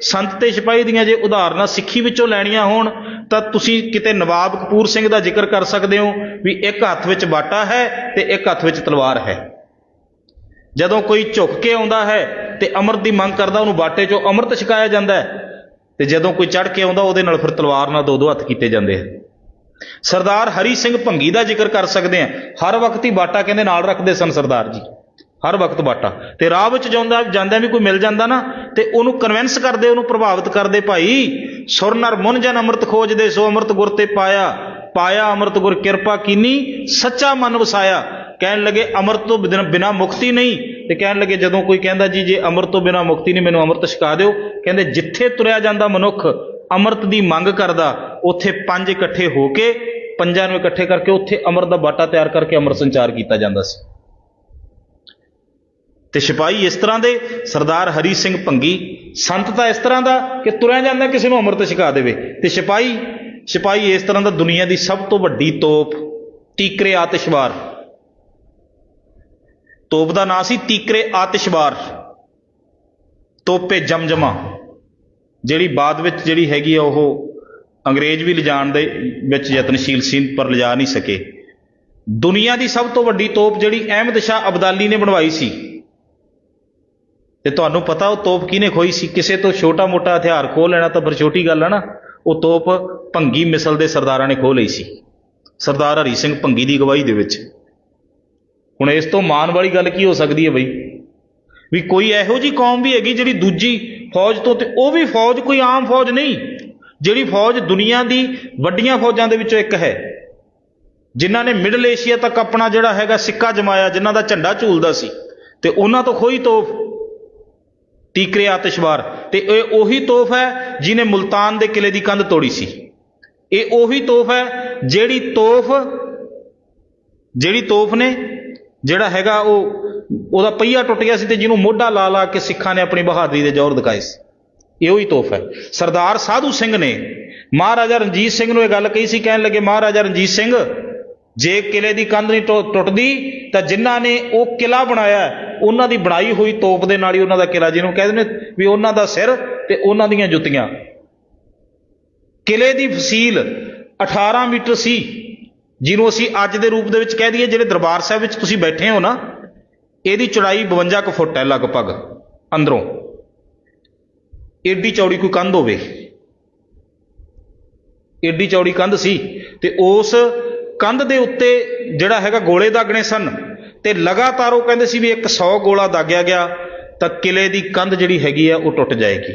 ਸੰਤ ਤੇ ਸਿਪਾਹੀ ਦੀਆਂ ਜੇ ਉਦਾਹਰਨਾਂ ਸਿੱਖੀ ਵਿੱਚੋਂ ਲੈਣੀਆਂ ਹੋਣ, ਤਾਂ ਤੁਸੀਂ ਕਿਤੇ ਨਵਾਬ ਕਪੂਰ ਸਿੰਘ ਦਾ ਜ਼ਿਕਰ ਕਰ ਸਕਦੇ ਹੋ ਵੀ ਇੱਕ ਹੱਥ ਵਿੱਚ ਬਾਟਾ ਹੈ ਤੇ ਇੱਕ ਹੱਥ ਵਿੱਚ ਤਲਵਾਰ ਹੈ। ਜਦੋਂ ਕੋਈ ਝੁਕ ਕੇ ਆਉਂਦਾ ਹੈ ਤੇ ਅੰਮ੍ਰਿਤ ਦੀ ਮੰਗ ਕਰਦਾ ਉਹਨੂੰ ਬਾਟੇ 'ਚੋਂ ਅੰਮ੍ਰਿਤ ਛਕਾਇਆ ਜਾਂਦਾ ਹੈ, ਤੇ ਜਦੋਂ ਕੋਈ ਚੜ ਕੇ ਆਉਂਦਾ ਉਹਦੇ ਨਾਲ ਫਿਰ ਤਲਵਾਰ ਨਾਲ ਦੋ ਦੋ ਹੱਥ ਕੀਤੇ ਜਾਂਦੇ ਹਨ। ਸਰਦਾਰ ਹਰੀ ਸਿੰਘ ਭੰਗੀ ਦਾ ਜ਼ਿਕਰ ਕਰ ਸਕਦੇ ਹਾਂ। ਹਰ ਵਕਤ ਹੀ ਬਾਟਾ ਕਹਿੰਦੇ ਨਾਲ ਰੱਖਦੇ ਸਨ ਸਰਦਾਰ ਜੀ। ਹਰ ਵਕਤ ਬਾਟਾ। ਤੇ ਰਾਹ ਵਿੱਚ ਜਾਂਦਾ ਜਾਂਦਿਆਂ ਵੀ ਕੋਈ ਮਿਲ ਜਾਂਦਾ ਨਾ ਤੇ ਉਹਨੂੰ ਕਨਵਿੰਸ ਕਰਦੇ, ਉਹਨੂੰ ਪ੍ਰਭਾਵਿਤ ਕਰਦੇ, ਭਾਈ, ਸੁਰ ਨਰ ਮੁਨ ਜਨ ਅੰਮ੍ਰਿਤ ਖੋਜਦੇ ਸੋ ਅੰਮ੍ਰਿਤ ਗੁਰ ਤੇ ਪਾਇਆ। ਪਾਇਆ ਅੰਮ੍ਰਿਤ ਗੁਰ ਕਿਰਪਾ ਕੀਨੀ, ਸੱਚਾ ਮਨ ਵਸਾਇਆ। ਕਹਿਣ ਲੱਗੇ, ਅੰਮ੍ਰਿਤ ਤੋਂ ਬਿਨਾਂ ਬਿਨਾਂ ਮੁਕਤੀ ਨਹੀਂ। ਤੇ ਕਹਿਣ ਲੱਗੇ, ਜਦੋਂ ਕੋਈ ਕਹਿੰਦਾ, ਜੀ, ਜੇ ਅੰਮ੍ਰਿਤ ਤੋਂ ਬਿਨਾਂ ਮੁਕਤੀ ਨਹੀਂ, ਮੈਨੂੰ ਅੰਮ੍ਰਿਤ ਛਕਾ ਦਿਓ। ਕਹਿੰਦੇ, ਜਿੱਥੇ ਤੁਰਿਆ ਜਾਂਦਾ ਮਨੁੱਖ, ਅੰਮ੍ਰਿਤ ਦੀ ਮੰਗ ਕਰਦਾ, ਉੱਥੇ ਪੰਜ ਇਕੱਠੇ ਹੋ ਕੇ, ਪੰਜਾਂ ਨੂੰ ਇਕੱਠੇ ਕਰਕੇ, ਉੱਥੇ ਅੰਮ੍ਰਿਤ ਦਾ ਬਾਟਾ ਤਿਆਰ ਕਰਕੇ ਅੰਮ੍ਰਿਤ ਸੰਚਾਰ ਕੀਤਾ ਜਾਂਦਾ ਸੀ। ਤੇ ਸਿਪਾਹੀ ਇਸ ਤਰ੍ਹਾਂ ਦੇ, ਸਰਦਾਰ ਹਰੀ ਸਿੰਘ ਭੰਗੀ, ਸੰਤ ਤਾਂ ਇਸ ਤਰ੍ਹਾਂ ਦਾ ਕਿ ਤੁਰਿਆ ਜਾਂਦਾ ਕਿਸੇ ਨੂੰ ਅੰਮ੍ਰਿਤ ਛਕਾ ਦੇਵੇ। ਤੇ ਸਿਪਾਹੀ ਸਿਪਾਹੀ ਇਸ ਤਰ੍ਹਾਂ ਦਾ ਦੁਨੀਆ ਦੀ ਸਭ ਤੋਂ ਵੱਡੀ ਤੋਪ, ਤੀਕਰੇ ਆਤਿਸ਼ਵਾਰ। ਤੋਪ ਦਾ ਨਾਂ ਸੀ ਤੀਕਰੇ ਆਤਿਸ਼ਬਾਰ ਤੋਪੇ ਜਮਜਮਾ। ਜਿਹੜੀ ਬਾਅਦ ਵਿੱਚ ਜਿਹੜੀ ਹੈਗੀ ਆ ਉਹ ਅੰਗਰੇਜ਼ ਵੀ ਲਿਜਾਣ ਦੇ ਵਿੱਚ ਯਤਨਸ਼ੀਲ ਸੀ, ਪਰ ਲਿਜਾ ਨਹੀਂ ਸਕੇ। ਦੁਨੀਆ ਦੀ ਸਭ ਤੋਂ ਵੱਡੀ ਤੋਪ ਜਿਹੜੀ ਅਹਿਮਦ ਸ਼ਾਹ ਅਬਦਾਲੀ ਨੇ ਬਣਵਾਈ ਸੀ। ਤੇ ਤੁਹਾਨੂੰ ਪਤਾ ਉਹ ਤੋਪ ਕਿਹਨੇ ਖੋਈ ਸੀ? ਕਿਸੇ ਤੋਂ ਛੋਟਾ ਮੋਟਾ ਹਥਿਆਰ ਖੋਹ ਲੈਣਾ ਤਾਂ ਫਿਰ ਛੋਟੀ ਗੱਲ ਹੈ ਨਾ। ਉਹ ਤੋਪ ਭੰਗੀ ਮਿਸਲ ਦੇ ਸਰਦਾਰਾਂ ਨੇ ਖੋਹ ਲਈ ਸੀ। ਸਰਦਾਰ ਹਰੀ ਸਿੰਘ ਭੰਗੀ ਦੀ ਅਗਵਾਈ ਦੇ ਵਿੱਚ। ਹੁਣ ਇਸ ਤੋਂ ਮਾਣ ਵਾਲੀ ਗੱਲ ਕੀ ਹੋ ਸਕਦੀ ਹੈ ਬਈ? ਵੀ ਕੋਈ ਇਹੋ ਜੀ ਕੌਮ ਵੀ ਹੈਗੀ ਜਿਹੜੀ ਦੂਜੀ ਫੌਜ ਤੋਂ ਤੇ ਉਹ ਵੀ ਫੌਜ ਕੋਈ ਆਮ ਫੌਜ ਨਹੀਂ। ਜਿਹੜੀ ਫੌਜ ਦੁਨੀਆ ਦੀ ਵੱਡੀਆਂ ਫੌਜਾਂ ਦੇ ਵਿੱਚੋਂ ਇੱਕ ਹੈ। ਜਿਨ੍ਹਾਂ ਨੇ ਮਿਡਲ ਏਸ਼ੀਆ ਤੱਕ ਆਪਣਾ ਜਿਹੜਾ ਹੈਗਾ ਸਿੱਕਾ ਜਮਾਇਆ, ਜਿਨ੍ਹਾਂ ਦਾ ਝੰਡਾ ਝੂਲਦਾ ਸੀ। ਤੇ ਉਹਨਾਂ ਤੋਂ ਖੋਈ ਤੋਪ। ਤੀਕਰੇ ਆਤਿਸ਼ਵਾਰ ਤੇ ਇਹ ਉਹੀ ਤੋਪ ਹੈ ਜਿਹਨੇ ਮੁਲਤਾਨ ਦੇ ਕਿਲੇ ਦੀ ਕੰਧ ਤੋੜੀ ਸੀ। ਇਹ ਉਹੀ ਤੋਪ ਹੈ ਜਿਹੜੀ ਤੋਪ ਜਿਹੜੀ ਤੋਪ ਨੇ, ਜਿਹੜਾ ਹੈਗਾ ਉਹ, ਉਹਦਾ ਪਹੀਆ ਟੁੱਟ ਗਿਆ ਸੀ ਤੇ ਜਿਹਨੂੰ ਮੋਢਾ ਲਾ ਲਾ ਕੇ ਸਿੱਖਾਂ ਨੇ ਆਪਣੀ ਬਹਾਦਰੀ ਦੇ ਜ਼ੋਰ ਦਿਖਾਏ ਸੀ। ਇਹ ਉਹੀ ਤੋਹਫ ਹੈ। ਸਰਦਾਰ ਸਾਧੂ ਸਿੰਘ ਨੇ ਮਹਾਰਾਜਾ ਰਣਜੀਤ ਸਿੰਘ ਨੂੰ ਇਹ ਗੱਲ ਕਹੀ ਸੀ, ਕਹਿਣ ਲੱਗੇ, ਮਹਾਰਾਜਾ ਰਣਜੀਤ ਸਿੰਘ, ਜੇ ਕਿਲੇ ਦੀ ਕੰਧ ਨਹੀਂ ਟੁ- ਟੁੱਟਦੀ ਤਾਂ ਜਿਨ੍ਹਾਂ ਨੇ ਉਹ ਕਿਲਾ ਬਣਾਇਆ ਉਹਨਾਂ ਦੀ ਬਣਾਈ ਹੋਈ ਤੋਪ ਦੇ ਨਾਲ ਹੀ ਉਹਨਾਂ ਦਾ ਕਿਲਾ, ਜਿਹਨੂੰ ਕਹਿੰਦੇ ਨੇ ਵੀ ਉਹਨਾਂ ਦਾ ਸਿਰ ਤੇ ਉਹਨਾਂ ਦੀਆਂ ਜੁੱਤੀਆਂ। ਕਿਲੇ ਦੀ ਫਸੀਲ 18 ਮੀਟਰ ਸੀ, ਜਿਹਨੂੰ ਅਸੀਂ ਅੱਜ ਦੇ ਰੂਪ ਦੇ ਵਿੱਚ ਕਹਿ ਦਈਏ, ਜਿਹੜੇ ਦਰਬਾਰ ਸਾਹਿਬ ਵਿੱਚ ਤੁਸੀਂ ਬੈਠੇ ਹੋ ਨਾ, ਇਹਦੀ ਚੌੜਾਈ 52 ਕੁ ਫੁੱਟ ਹੈ ਲਗਭਗ, ਅੰਦਰੋਂ। ਏਡੀ ਚੌੜੀ ਕੋਈ ਕੰਧ ਹੋਵੇ। ਏਡੀ ਚੌੜੀ ਕੰਧ ਸੀ, ਤੇ ਉਸ ਕੰਧ ਦੇ ਉੱਤੇ ਜਿਹੜਾ ਹੈਗਾ ਗੋਲੇ ਦਾਗਣੇ ਸਨ। ਤੇ ਲਗਾਤਾਰ ਉਹ ਕਹਿੰਦੇ ਸੀ ਵੀ ਇੱਕ 100 ਗੋਲਾ ਦਾਗਿਆ ਗਿਆ ਤਾਂ ਕਿਲੇ ਦੀ ਕੰਧ ਜਿਹੜੀ ਹੈਗੀ ਆ ਉਹ ਟੁੱਟ ਜਾਏਗੀ।